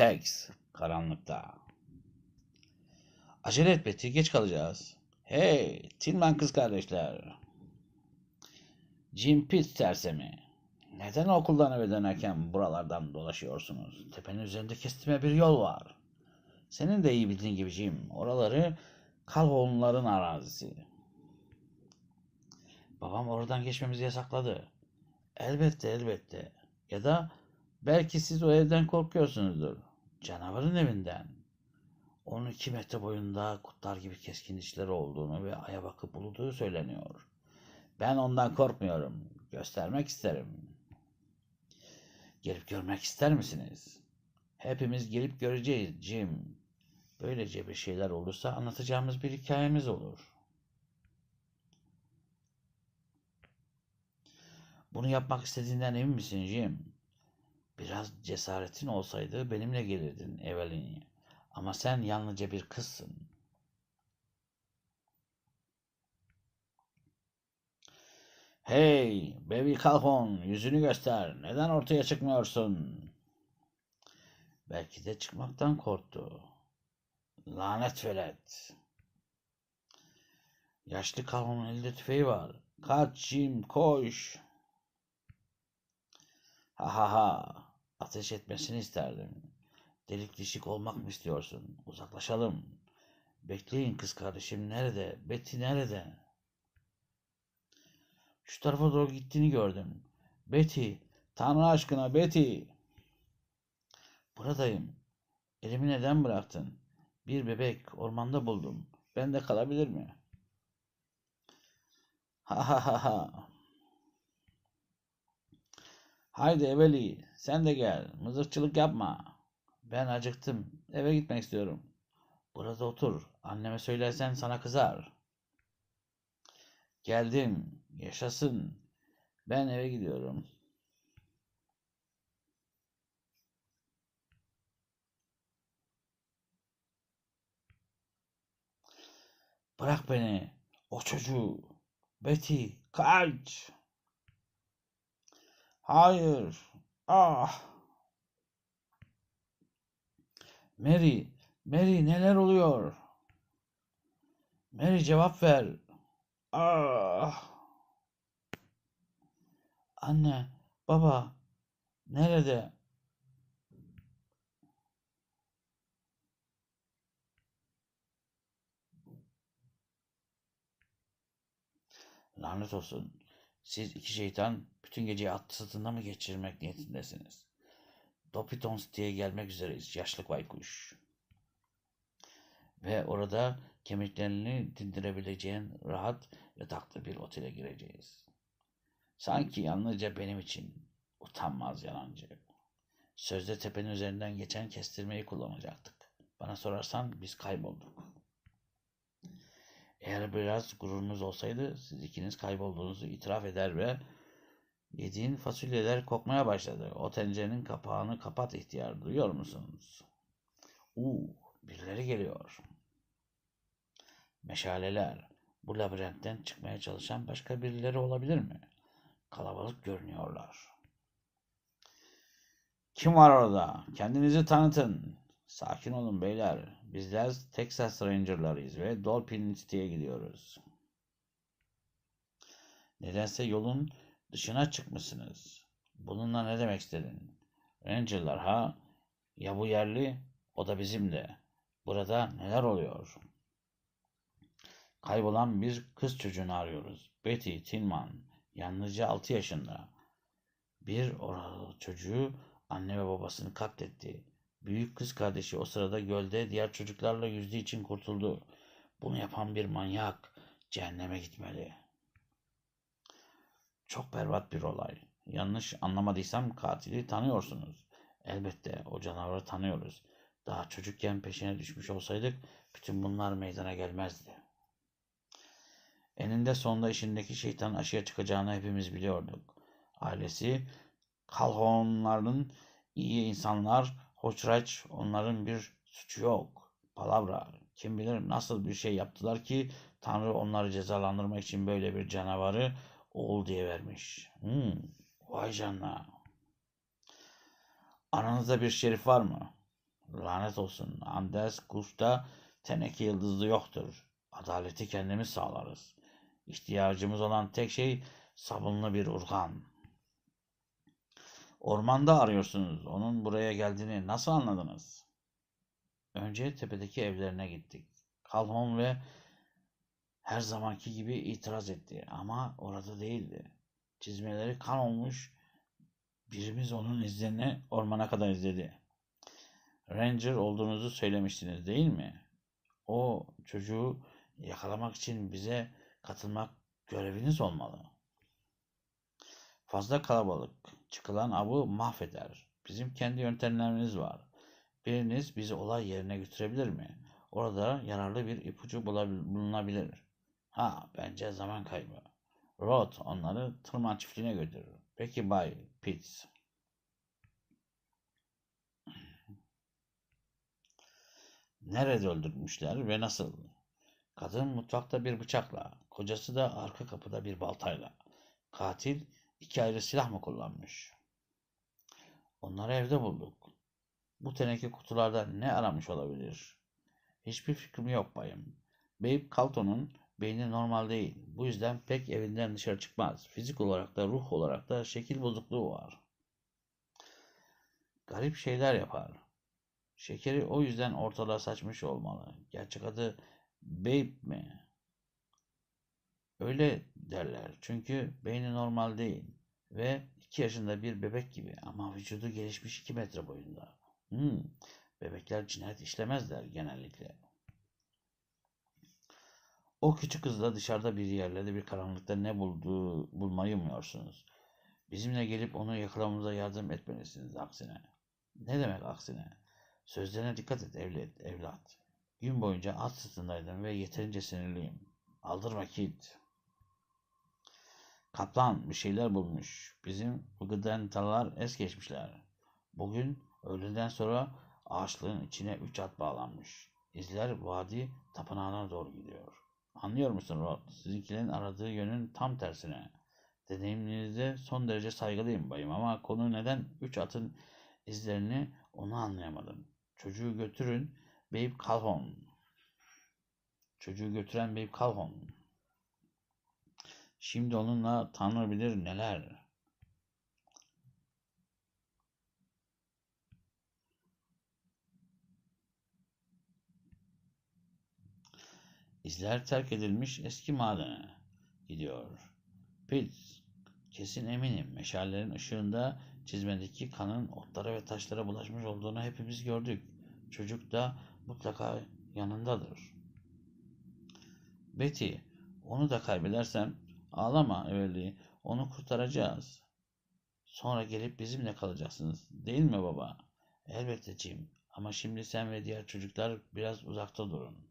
Tex karanlıkta. Acele et Betty, geç kalacağız. Hey, Tinman kız kardeşler. Jim Pitt sersemi. Neden okuldan eve dönerken buralardan dolaşıyorsunuz? Tepenin üzerinde kestime bir yol var. Senin de iyi bildiğin gibi Jim. Oraları Calhoun'ların arazisi. Babam oradan geçmemizi yasakladı. Elbette elbette. Ya da belki siz o evden korkuyorsunuzdur. Canavarın evinden. 12 metre boyunda kutlar gibi keskin dişleri olduğunu ve aya bakıp uluduğu söyleniyor. Ben ondan korkmuyorum. Göstermek isterim. Gelip görmek ister misiniz? Hepimiz gelip göreceğiz Jim. Böylece bir şeyler olursa anlatacağımız bir hikayemiz olur. Bunu yapmak istediğinden emin misin Jim? Biraz cesaretin olsaydı benimle gelirdin Evelyn. Ama sen yalnızca bir kızsın. Hey, Baby Calhoun, yüzünü göster. Neden ortaya çıkmıyorsun? Belki de çıkmaktan korktu. Lanet velet. Yaşlı Calhoun'un elinde tüfeği var. Kaç Jim, koş. Ha ha ha. Ateş etmesini isterdim. Delik dişik olmak mı istiyorsun? Uzaklaşalım. Bekleyin kız kardeşim nerede? Betty nerede? Şu tarafa doğru gittiğini gördüm. Betty, Tanrı aşkına Betty. Buradayım. Elimi neden bıraktın? Bir bebek ormanda buldum. Ben de kalabilir mi? Ha ha ha ha. Haydi Eveli, sen de gel. Mızıkçılık yapma. Ben acıktım. Eve gitmek istiyorum. Burada otur. Anneme söylersen sana kızar. Geldim. Yaşasın. Ben eve gidiyorum. Bırak beni. O çocuğu. Betty, kaç. Hayır. Ah. Mary, Mary neler oluyor? Mary cevap ver. Ah. Anne, baba, nerede? Lanet olsun. Siz iki şeytan bütün geceyi at sırtında mı geçirmek niyetindesiniz? Dopiton diye gelmek üzereyiz yaşlı baykuş. Ve orada kemiklerini dindirebileceğin rahat yataklı bir otele gireceğiz. Sanki yalnızca benim için utanmaz yalancı. Sözde tepenin üzerinden geçen kestirmeyi kullanacaktık. Bana sorarsan biz kaybolduk. Eğer biraz gururunuz olsaydı siz ikiniz kaybolduğunuzu itiraf eder ve yediğin fasulyeler kokmaya başladı. O tencerenin kapağını kapat ihtiyar duyuyor musunuz? Uuu birileri geliyor. Meşaleler. Bu labirentten çıkmaya çalışan başka birileri olabilir mi? Kalabalık görünüyorlar. Kim var orada? Kendinizi tanıtın. Sakin olun beyler. Bizler Texas Ranger'larıyız ve Dolphin City'ye gidiyoruz. Nedense yolun dışına çıkmışsınız. Bununla ne demek istedin? Ranger'lar ha? Ya bu yerli? O da bizim de. Burada neler oluyor? Kaybolan bir kız çocuğunu arıyoruz. Betty Tinman. Yalnızca 6 yaşında. Bir çocuğu anne ve babasını katletti. Büyük kız kardeşi o sırada gölde diğer çocuklarla yüzdüğü için kurtuldu. Bunu yapan bir manyak cehenneme gitmeli. Çok berbat bir olay. Yanlış anlamadıysam katili tanıyorsunuz. Elbette o canavarı tanıyoruz. Daha çocukken peşine düşmüş olsaydık bütün bunlar meydana gelmezdi. Eninde sonunda işindeki şeytanın aşıya çıkacağını hepimiz biliyorduk. Ailesi Calhounların iyi insanlar, Hoçraç onların bir suçu yok. Palavra. Kim bilir nasıl bir şey yaptılar ki Tanrı onları cezalandırmak için böyle bir canavarı oğul diye vermiş. Hmm, vay canına. Aranızda bir şerif var mı? Lanet olsun. Andes Kuş'ta teneke yıldızlı yoktur. Adaleti kendimiz sağlarız. İhtiyacımız olan tek şey sabunlu bir urgan. Ormanda arıyorsunuz. Onun buraya geldiğini nasıl anladınız? Önce tepedeki evlerine gittik. Calhoun ve her zamanki gibi itiraz etti ama orada değildi. Çizmeleri kan olmuş. Birimiz onun izlerini ormana kadar izledi. Ranger olduğunuzu söylemiştiniz değil mi? O çocuğu yakalamak için bize katılmak göreviniz olmalı. Fazla kalabalık. Çıkılan avı mahveder. Bizim kendi yöntemlerimiz var. Biriniz bizi olay yerine götürebilir mi? Orada yararlı bir ipucu bulunabilir. Ha, bence zaman kaybı. Rod onları tırman çiftliğine götürür. Peki Bay Pitts. Nerede öldürmüşler ve nasıl? Kadın mutfakta bir bıçakla, kocası da arka kapıda bir baltayla. Katil iki ayrı silah mı kullanmış? Onları evde bulduk. Bu teneke kutularda ne aramış olabilir? Hiçbir fikrim yok bayım. Babe Calton'un beyni normal değil. Bu yüzden pek evinden dışarı çıkmaz. Fizik olarak da ruh olarak da şekil bozukluğu var. Garip şeyler yapar. Şekeri o yüzden ortalığa saçmış olmalı. Gerçek adı Babe mi? Öyle derler. Çünkü beyni normal değil. Ve iki yaşında bir bebek gibi ama vücudu gelişmiş iki metre boyunda. Hmm, bebekler cinayet işlemezler genellikle. O küçük kızla dışarıda bir yerlerde bir karanlıkta ne bulduğu bulmayı umuyorsunuz. Bizimle gelip onu yakalamamıza yardım etmelisiniz aksine. Ne demek aksine? Sözlerine dikkat et evlat, evlat. Gün boyunca at sırtındaydım ve yeterince sinirliyim. Aldırma Kit. Kaplan bir şeyler bulmuş. Bizim Vıgıdentalar es geçmişler. Bugün öğleden sonra ağaçlığın içine üç at bağlanmış. İzler vadi tapınağına doğru gidiyor. Anlıyor musun Rod? Sizinkilerin aradığı yönün tam tersine. Deneyimlerinize son derece saygılıyım bayım ama konu neden üç atın izlerini onu anlayamadım. Çocuğu götürün Babe Calhoun. Çocuğu götüren Babe Calhoun. Şimdi onunla Tanrı bilir neler. İzler terk edilmiş eski madene gidiyor. Pitts, kesin eminim meşallerin ışığında çizmedeki kanın otlara ve taşlara bulaşmış olduğunu hepimiz gördük. Çocuk da mutlaka yanındadır. Betty, onu da kaybedersem ağlama Eveli, onu kurtaracağız. Sonra gelip bizimle kalacaksınız, değil mi baba? Elbette Jim, ama şimdi sen ve diğer çocuklar biraz uzakta durun.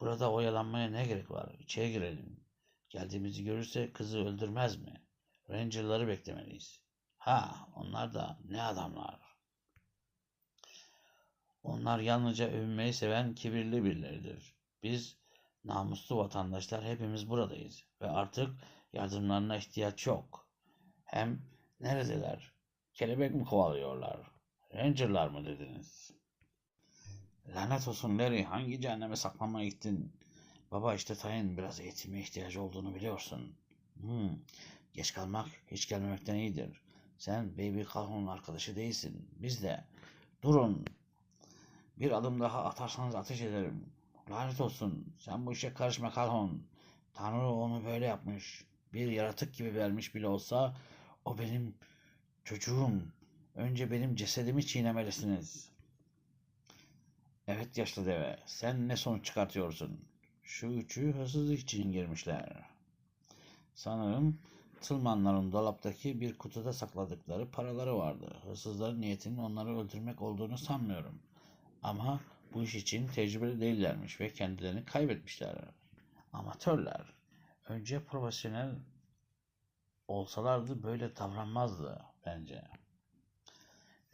Burada oyalanmaya ne gerek var? İçeri girelim. Geldiğimizi görürse kızı öldürmez mi? Ranger'ları beklemeliyiz. Ha, onlar da ne adamlar. Onlar yalnızca övünmeyi seven kibirli birileridir. Biz namuslu vatandaşlar hepimiz buradayız ve artık yardımlarına ihtiyaç yok. Hem neredeler? Kelebek mi kovalıyorlar? Ranger'lar mı dediniz? Lanet olsun Larry, hangi cehenneme saklanmaya gittin? Baba işte Tayın biraz eğitime ihtiyacı olduğunu biliyorsun. Hmm, geç kalmak hiç gelmemekten iyidir. Sen Baby Calhoun'un arkadaşı değilsin. Biz de. Durun. Bir adım daha atarsanız ateş ederim. Lanet olsun. Sen bu işe karışma Calhoun. Tanrı onu böyle yapmış. Bir yaratık gibi vermiş bile olsa o benim çocuğum. Önce benim cesedimi çiğnemelisiniz. Evet yaşlı deve. Sen ne sonuç çıkartıyorsun? Şu üçü hırsızlık için girmişler. Sanırım Tılmanların dolaptaki bir kutuda sakladıkları paraları vardı. Hırsızların niyetinin onları öldürmek olduğunu sanmıyorum. Ama bu iş için tecrübeli değillermiş ve kendilerini kaybetmişler. Amatörler. Önce profesyonel olsalardı böyle davranmazdı bence.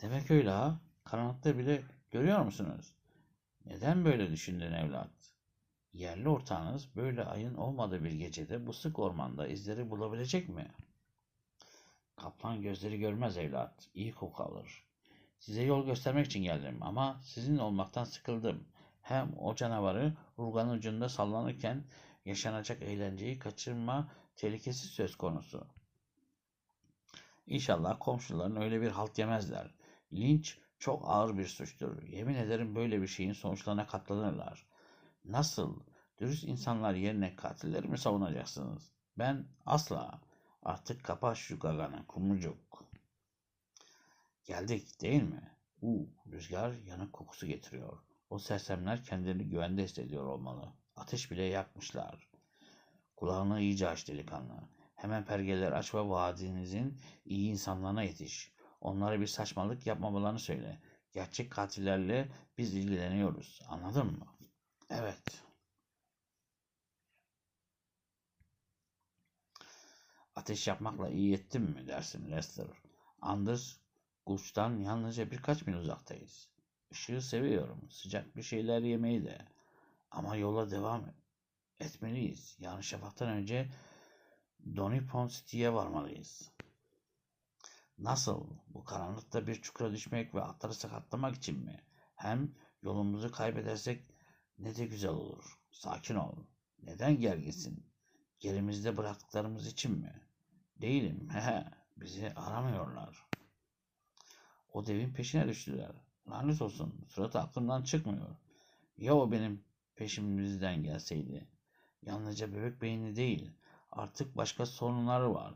Demek öyle ha. Karanlıkta bile görüyor musunuz? Neden böyle düşündün evlat? Yerli ortağınız böyle ayın olmadığı bir gecede bu sık ormanda izleri bulabilecek mi? Kaplan gözleri görmez evlat. İyi koku alır. Size yol göstermek için geldim ama sizinle olmaktan sıkıldım. Hem o canavarı urganın ucunda sallanırken yaşanacak eğlenceyi kaçırma tehlikesi söz konusu. İnşallah komşuların öyle bir halt yemezler. Linç çok ağır bir suçtur. Yemin ederim böyle bir şeyin sonuçlarına katlanırlar. Nasıl? Dürüst insanlar yerine katilleri mi savunacaksınız? Ben asla. Artık kapa şu gaganı kumrucuk. Geldik değil mi? Uu, rüzgar yanık kokusu getiriyor. O sersemler kendilerini güvende hissediyor olmalı. Ateş bile yakmışlar. Kulağını iyice aç delikanlı. Hemen pergeleri aç ve vadinizin iyi insanlarına yetiş. Onlara bir saçmalık yapmamalarını söyle. Gerçek katillerle biz ilgileniyoruz. Anladın mı? Evet. Ateş yapmakla iyi ettim mi dersin Lester? Anders Gulch'tan yalnızca birkaç mil uzaktayız. Işığı seviyorum. Sıcak bir şeyler yemeyi de. Ama yola devam etmeliyiz. Yarın şafaktan önce Donipon City'ye varmalıyız. Nasıl? Bu karanlıkta bir çukura düşmek ve atları sakatlamak için mi? Hem yolumuzu kaybedersek ne de güzel olur. Sakin ol. Neden gerginsin? Gerimizde bıraktıklarımız için mi? Değilim. Hehe. Bizi aramıyorlar. O devin peşine düştüler. Lanet olsun. Suratı aklımdan çıkmıyor. Ya o benim peşimizden gelseydi? Yalnızca bebek beyni değil. Artık başka sorunları var.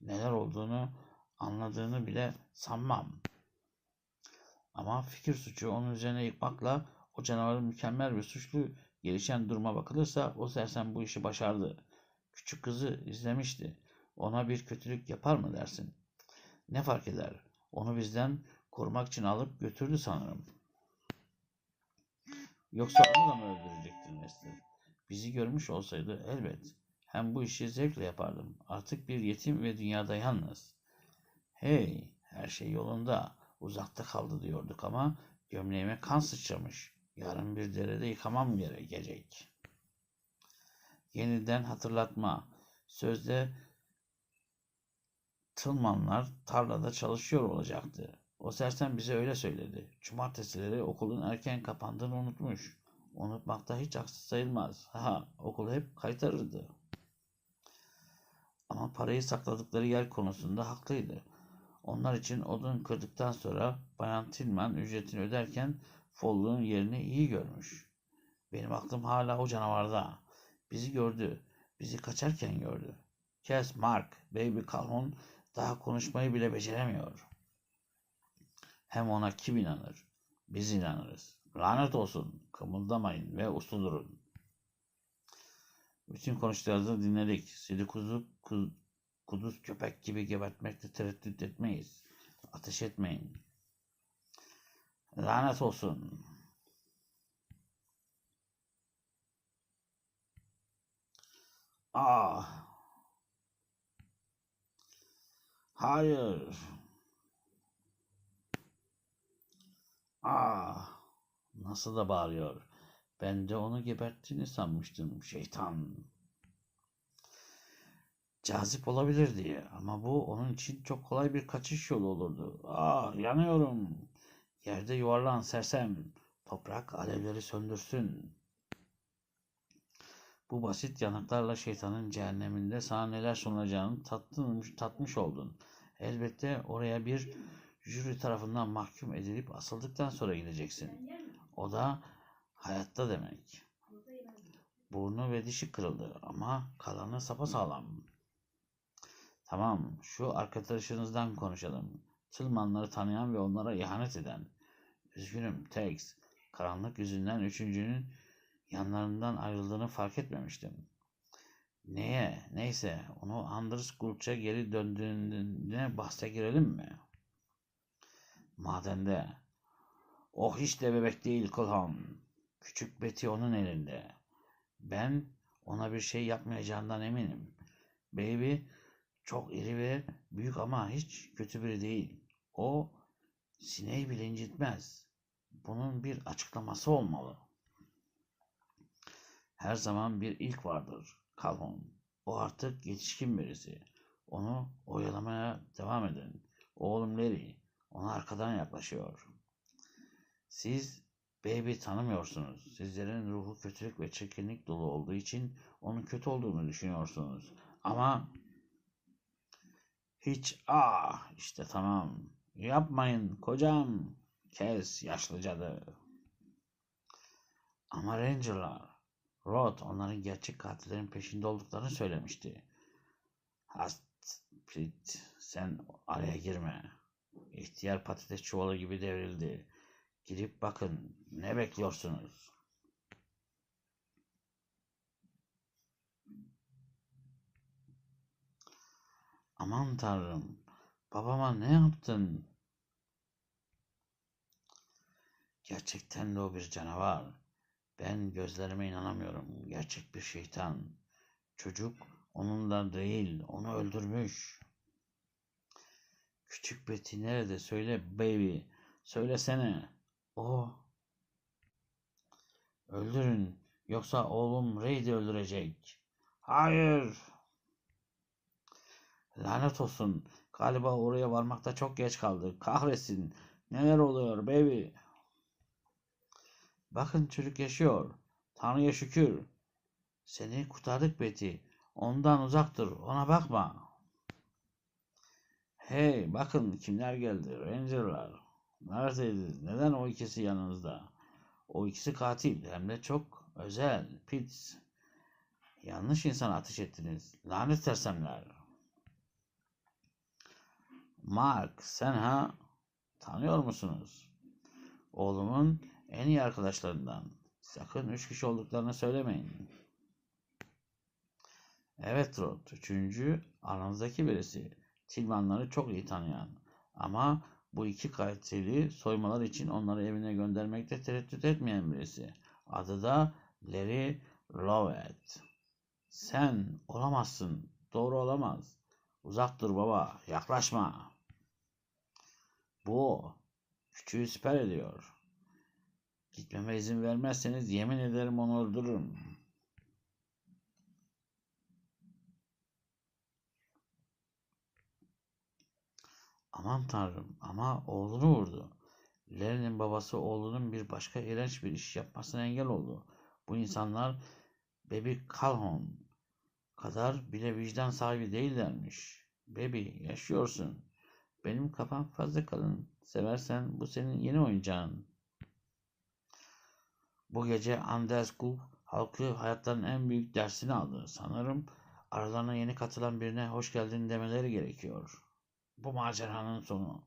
Neler olduğunu anladığını bile sanmam. Ama fikir suçu onun üzerine yıkmakla o canavarın mükemmel ve suçlu gelişen duruma bakılırsa o sersem bu işi başardı. Küçük kızı izlemişti. Ona bir kötülük yapar mı dersin? Ne fark eder? Onu bizden korumak için alıp götürdü sanırım. Yoksa onu da mı öldürecektin Lester? Bizi görmüş olsaydı elbet. Hem bu işi zevkle yapardım. Artık bir yetim ve dünyada yalnız. Hey, her şey yolunda. Uzakta kaldı diyorduk ama gömleğime kan sıçramış. Yarın bir derede yıkamam gerekecek. Yeniden hatırlatma. Sözde Tılmanlar tarlada çalışıyor olacaktı. O sersem bize öyle söyledi. Cumartesileri okulun erken kapandığını unutmuş. Unutmakta hiç haksız sayılmaz. Ha, okulu hep kaytarırdı. Ama parayı sakladıkları yer konusunda haklıydı. Onlar için odun kırdıktan sonra Bayan Tillman ücretini öderken Folluğun yerini iyi görmüş. Benim aklım hala o canavarda. Bizi gördü. Bizi kaçarken gördü. Kes Mark, Baby Calhoun daha konuşmayı bile beceremiyor. Hem ona kim inanır? Biz inanırız. Lanet olsun. Kımıldamayın ve uslu durun. Bütün konuşmalarını dinledik. Sizi kuzu, kuz, kuduz köpek gibi gebertmekte tereddüt etmeyiz. Ateş etmeyin. Lanet olsun. Ah. Hayır. Ah. Nasıl da bağırıyor. Ben de onu geberttiğini sanmıştım şeytan. Cazip olabilir diye ama bu onun için çok kolay bir kaçış yolu olurdu. Ah yanıyorum. Yerde yuvarlan sersem. Toprak alevleri söndürsün. Bu basit yanıklarla şeytanın cehenneminde sana neler sunacağını tatmış, tatmış oldun. Elbette oraya bir jüri tarafından mahkum edilip asıldıktan sonra gideceksin. O da hayatta demek. Burnu ve dişi kırıldı ama kalanı sapasağlam. Tamam, şu arkadaşınızdan konuşalım. Tılmanları tanıyan ve onlara ihanet eden. Üzgünüm Tex. Karanlık yüzünden üçüncünün yanlarından ayrıldığını fark etmemiştim. Neye? Neyse onu Anders Gulch'a geri döndüğüne bahse girelim mi? Madende. O hiç de bebek değil Kulham. Küçük Betty onun elinde. Ben ona bir şey yapmayacağından eminim. Baby çok iri ve büyük ama hiç kötü biri değil. O sineği bile incitmez. Bunun bir açıklaması olmalı. Her zaman bir ilk vardır. Calhoun. O artık yetişkin birisi. Onu oyalamaya devam edin. Oğlum Larry, ona arkadan yaklaşıyor. Siz Baby tanımıyorsunuz. Sizlerin ruhu kötülük ve çirkinlik dolu olduğu için onun kötü olduğunu düşünüyorsunuz. Ama hiç ah işte tamam. Yapmayın kocam. Kes yaşlı cadı. Ama Ranger'lar Rod onların gerçek katillerin peşinde olduklarını söylemişti. Hast Prit sen araya girme. İhtiyar patates çuvalı gibi devrildi. Girip bakın ne bekliyorsunuz? Aman tanrım babama ne yaptın? Gerçekten de o bir canavar. Ben gözlerime inanamıyorum. Gerçek bir şeytan. Çocuk onunla değil, onu öldürmüş. Küçük Betty nerede? Söyle baby. Söylesene. O. Öldürün. Yoksa oğlum Ray'i öldürecek. Hayır. Lanet olsun. Galiba oraya varmakta çok geç kaldı. Kahretsin. Neler oluyor baby? Bakın çocuk yaşıyor. Tanrı'ya şükür. Seni kurtardık Betty. Ondan uzak dur. Ona bakma. Hey bakın kimler geldi. Ranger'lar. Neredeydiniz? Neden o ikisi yanınızda? O ikisi katil. Hem de çok özel. Pitts. Yanlış insana ateş ettiniz. Lanet sersemler. Mark sen ha? Tanıyor musunuz? Oğlumun en iyi arkadaşlarından. Sakın üç kişi olduklarını söylemeyin. Evet Rod. Üçüncü aranızdaki birisi. Tilmanları çok iyi tanıyan. Ama bu iki katili soymalar için onları evine göndermekte tereddüt etmeyen birisi. Adı da Larry Lovett. Sen olamazsın. Doğru olamaz. Uzak dur baba. Yaklaşma. Bu o. Küçüğü siper ediyor. Gitmeme izin vermezseniz yemin ederim onu öldürürüm. Aman tanrım ama oğlunu vurdu. Larry'nin babası oğlunun bir başka iğrenç bir iş yapmasına engel oldu. Bu insanlar Baby Calhoun kadar bile vicdan sahibi değillermiş. Baby yaşıyorsun. Benim kafam fazla kalın. Seversen bu senin yeni oyuncağın. Bu gece Anders Cook halkı hayatlarının en büyük dersini aldı. Sanırım aralarına yeni katılan birine hoş geldin demeleri gerekiyor. 不骂街上能走吗？